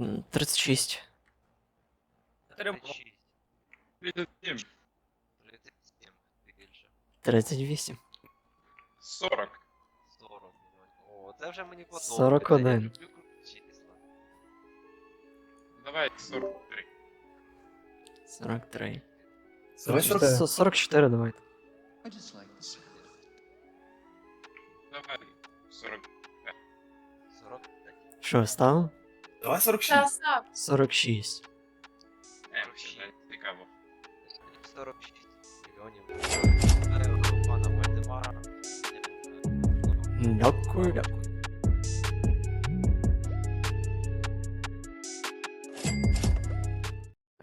М, 36. Треба 36, 37, 37, більше. 38. 40. 40 мільйонів. О, це вже мені подобається. 41. Я люблю круті числа. Давай 43. 43. Давай 44. 44. 44 давайте. Давай 40. 45. Що, ставимо? Давай 46. Та став. 46. Е, навіть цікаво. 46 мільйонів. Пана Вальдемара. Дякую, дякую.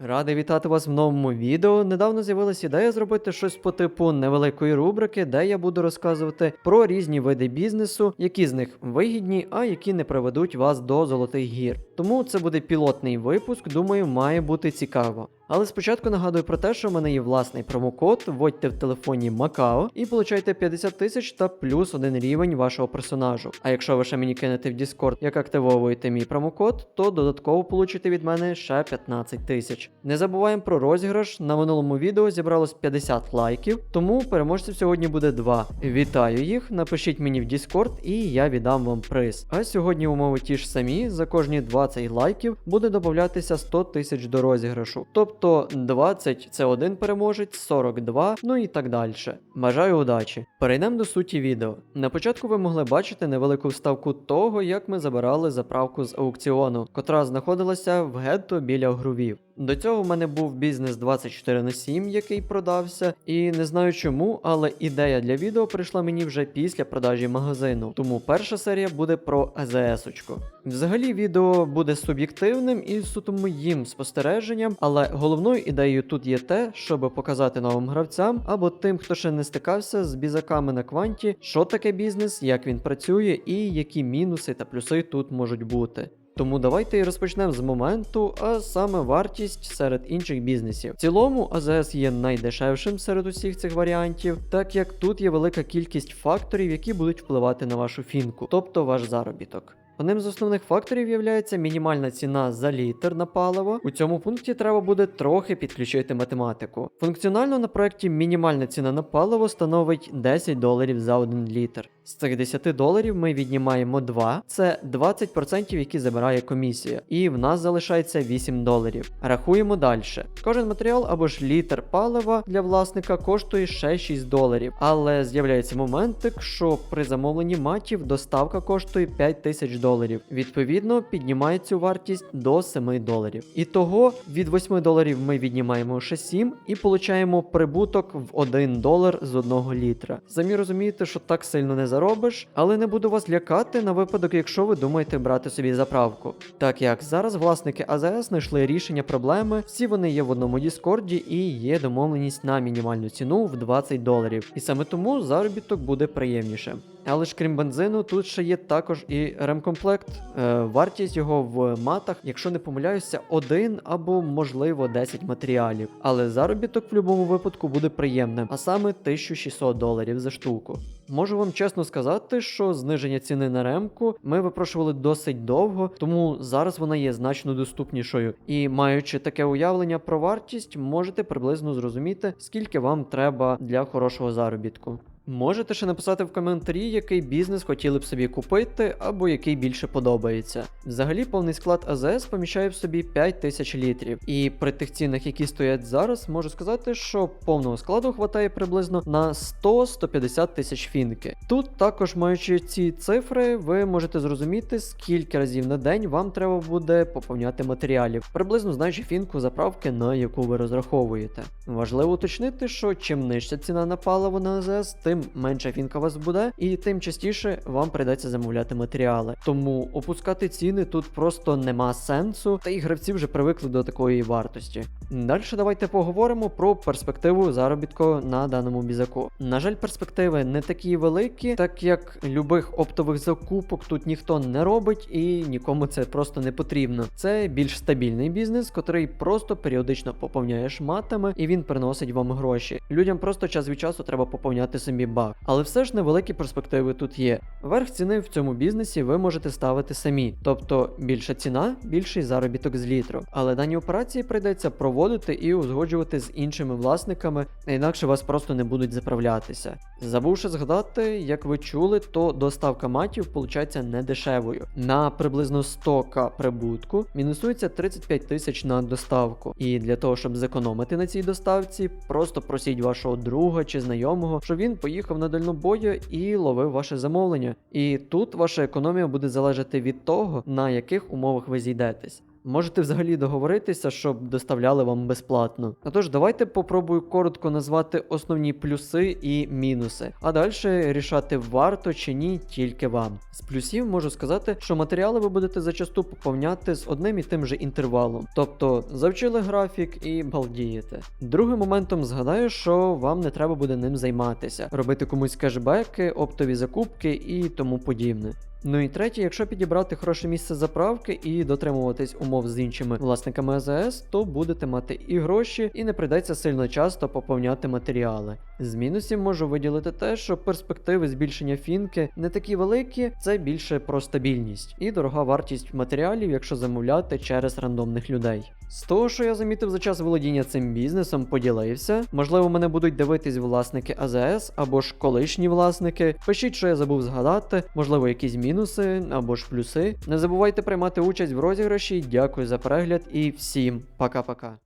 Радий вітати вас в новому відео. Недавно з'явилася ідея зробити щось по типу невеликої рубрики, де я буду розказувати про різні види бізнесу, які з них вигідні, а які не приведуть вас до золотих гір. Тому це буде пілотний випуск, думаю, має бути цікаво. Але спочатку нагадую про те, що в мене є власний промокод, вводьте в телефоні Макао і получайте 50 тисяч та плюс один рівень вашого персонажу. А якщо ви ще мені кинете в Discord, як активовуєте мій промокод, то додатково получите від мене ще 15 тисяч. Не забуваємо про розіграш. На минулому відео зібралось 50 лайків, тому переможців сьогодні буде два. Вітаю їх, напишіть мені в Discord і я віддам вам приз. А сьогодні умови ті ж самі, за кожні 20 лайків буде додатися 100 тисяч до розіграшу. Тобто 20 це один переможець, 42, ну і так далі. Бажаю удачі. Перейдемо до суті відео. На початку ви могли бачити невелику вставку того, як ми забирали заправку з аукціону, котра знаходилася в гетто біля грувів. До цього в мене був бізнес 24 на 7, який продався, і не знаю чому, але ідея для відео прийшла мені вже після продажі магазину. Тому перша серія буде про АЗС-очку. Взагалі, відео буде суб'єктивним і суто моїм спостереженням, але головною ідеєю тут є те, щоб показати новим гравцям або тим, хто ще не стикався з бізаками на кванті, що таке бізнес, як він працює і які мінуси та плюси тут можуть бути. Тому давайте і розпочнемо з моменту, а саме вартість серед інших бізнесів. В цілому АЗС є найдешевшим серед усіх цих варіантів, так як тут є велика кількість факторів, які будуть впливати на вашу фінку, тобто ваш заробіток. Одним з основних факторів є мінімальна ціна за літр на паливо. У цьому пункті треба буде трохи підключити математику. Функціонально на проєкті мінімальна ціна на паливо становить 10 доларів за 1 літр. З цих 10 доларів ми віднімаємо 2, це 20%, які забирає комісія, і в нас залишається 8 доларів. Рахуємо далі. Кожен матеріал або ж літр палива для власника коштує ще 6 доларів, але з'являється моментик, що при замовленні матів доставка коштує 5 тисяч доларів. Відповідно, піднімає цю вартість до 7 доларів. І того від 8 доларів ми віднімаємо ще 7 і получаємо прибуток в 1 долар з 1 літра. Самі розумієте, що так сильно не заробиш, але не буду вас лякати на випадок, якщо ви думаєте брати собі заправку. Так як зараз власники АЗС знайшли рішення проблеми, всі вони є в одному Діскорді і є домовленість на мінімальну ціну в 20 доларів. І саме тому заробіток буде приємніше. Але ж крім бензину, тут ще є також і ремкомплект. Е, вартість його в матах, якщо не помиляюся, один або можливо 10 матеріалів. Але заробіток в будь-якому випадку буде приємним, а саме 1600 доларів за штуку. Можу вам чесно сказати, що зниження ціни на ремку ми випрошували досить довго, тому зараз вона є значно доступнішою. І маючи таке уявлення про вартість, можете приблизно зрозуміти, скільки вам треба для хорошого заробітку. Можете ще написати в коментарі, який бізнес хотіли б собі купити, або який більше подобається. Взагалі, повний склад АЗС поміщає в собі 5 тисяч літрів, і при тих цінах, які стоять зараз, можу сказати, що повного складу хватає приблизно на 100-150 тисяч фінки. Тут також, маючи ці цифри, ви можете зрозуміти, скільки разів на день вам треба буде поповняти матеріалів, приблизно знаючи фінку заправки, на яку ви розраховуєте. Важливо уточнити, що чим нижча ціна на паливо на АЗС, тим менша фінка вас буде, і тим частіше вам прийдеться замовляти матеріали. Тому опускати ціни тут просто нема сенсу, та і гравці вже привикли до такої вартості. Далі давайте поговоримо про перспективу заробітку на даному бізаку. На жаль, перспективи не такі великі, так як любих оптових закупок тут ніхто не робить і нікому це просто не потрібно. Це більш стабільний бізнес, котрий просто періодично поповняє шматами і він приносить вам гроші. Людям просто час від часу треба поповняти собі собі баг. Але все ж невеликі перспективи тут є. Верх ціни в цьому бізнесі ви можете ставити самі, тобто більша ціна, більший заробіток з літру. Але дані операції прийдеться проводити і узгоджувати з іншими власниками, інакше вас просто не будуть заправлятися. Забувши згадати, як ви чули, то доставка матів виходить не дешевою. На приблизно 100к прибутку мінусується 35 тисяч на доставку. І для того, щоб зекономити на цій доставці, просто просіть вашого друга чи знайомого, щоб він поїхав на дальнобою і ловив ваше замовлення. І тут ваша економія буде залежати від того, на яких умовах ви зійдетесь. Можете взагалі договоритися, щоб доставляли вам безплатно. Отож, давайте попробую коротко назвати основні плюси і мінуси, а далі рішати варто чи ні тільки вам. З плюсів можу сказати, що матеріали ви будете зачасту поповняти з одним і тим же інтервалом, тобто завчили графік і балдієте. Другим моментом згадаю, що вам не треба буде ним займатися, робити комусь кешбеки, оптові закупки і тому подібне. Ну і третє, якщо підібрати хороше місце заправки і дотримуватись умов з іншими власниками АЗС, то будете мати і гроші, і не прийдеться сильно часто поповняти матеріали. З мінусів можу виділити те, що перспективи збільшення фінки не такі великі, це більше про стабільність і дорога вартість матеріалів, якщо замовляти через рандомних людей. З того, що я замітив за час володіння цим бізнесом, поділився. Можливо, мене будуть дивитись власники АЗС або ж колишні власники. Пишіть, що я забув згадати, можливо, якісь мінуси або ж плюси. Не забувайте приймати участь в розіграші. Дякую за перегляд і всім пока-пока.